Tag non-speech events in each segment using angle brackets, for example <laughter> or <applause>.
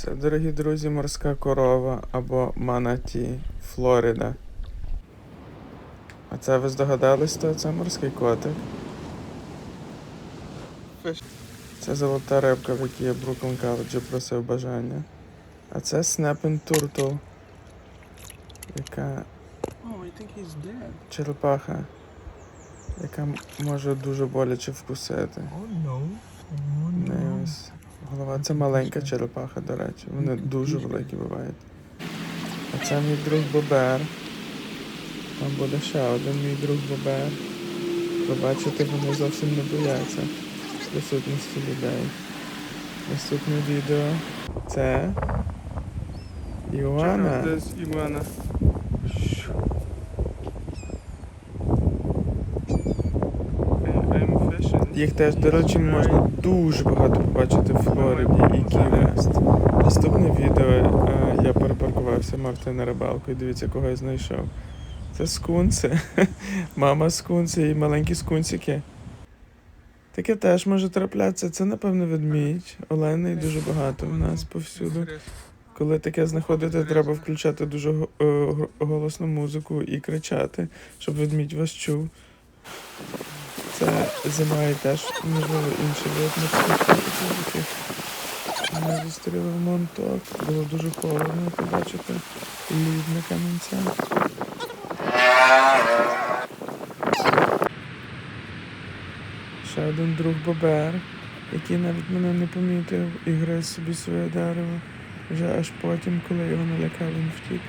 Це, дорогі друзі, морська корова або манаті, Флорида. А це ви здогадались, то це морський котик. Це золота рибка, в якій я Бруклін Коледжі просив бажання. А це Snapping Turtle, яка Oh, I think he's dead. черепаха, яка може дуже боляче вкусити. Oh no. Oh Не ось голова. Це маленька черепаха, до речі. Вони дуже великі бувають. А це мій друг Бобер. Там буде ще один мій друг Бобер. Ви бачите, вони зовсім не бояться присутності людей. Наступне відео це Іоанна. Десь Їх теж, до речі, можна дуже багато побачити в Флориді і Кій-Вест. Наступне відео е, я перепаркувався, мав на рибалку і дивіться, кого я знайшов. Це скунси. <laughs> Мама скунси і маленькі скунсики. Таке теж може траплятися. Це, напевно, ведмідь. Оленей дуже багато в нас повсюду. Коли таке знаходите, треба включати дуже е, голосну музику і кричати, щоб ведмідь вас чув. Це зима і теж, можливо, інший вид яких ми зустріли в Монток. Було дуже холодно побачити лід на камінцях. Ще один друг Бобер, який навіть мене не помітив і гриз собі своє дерево. Вже аж потім, коли його налякав, він втік.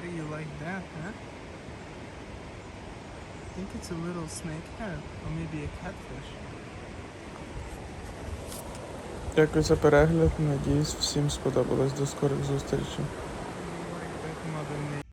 How do you like that, huh? I think it's a little snakehead, or maybe a catfish. Дякую за перегляд. Надіюсь, всім сподобалось. До скорих зустрічей.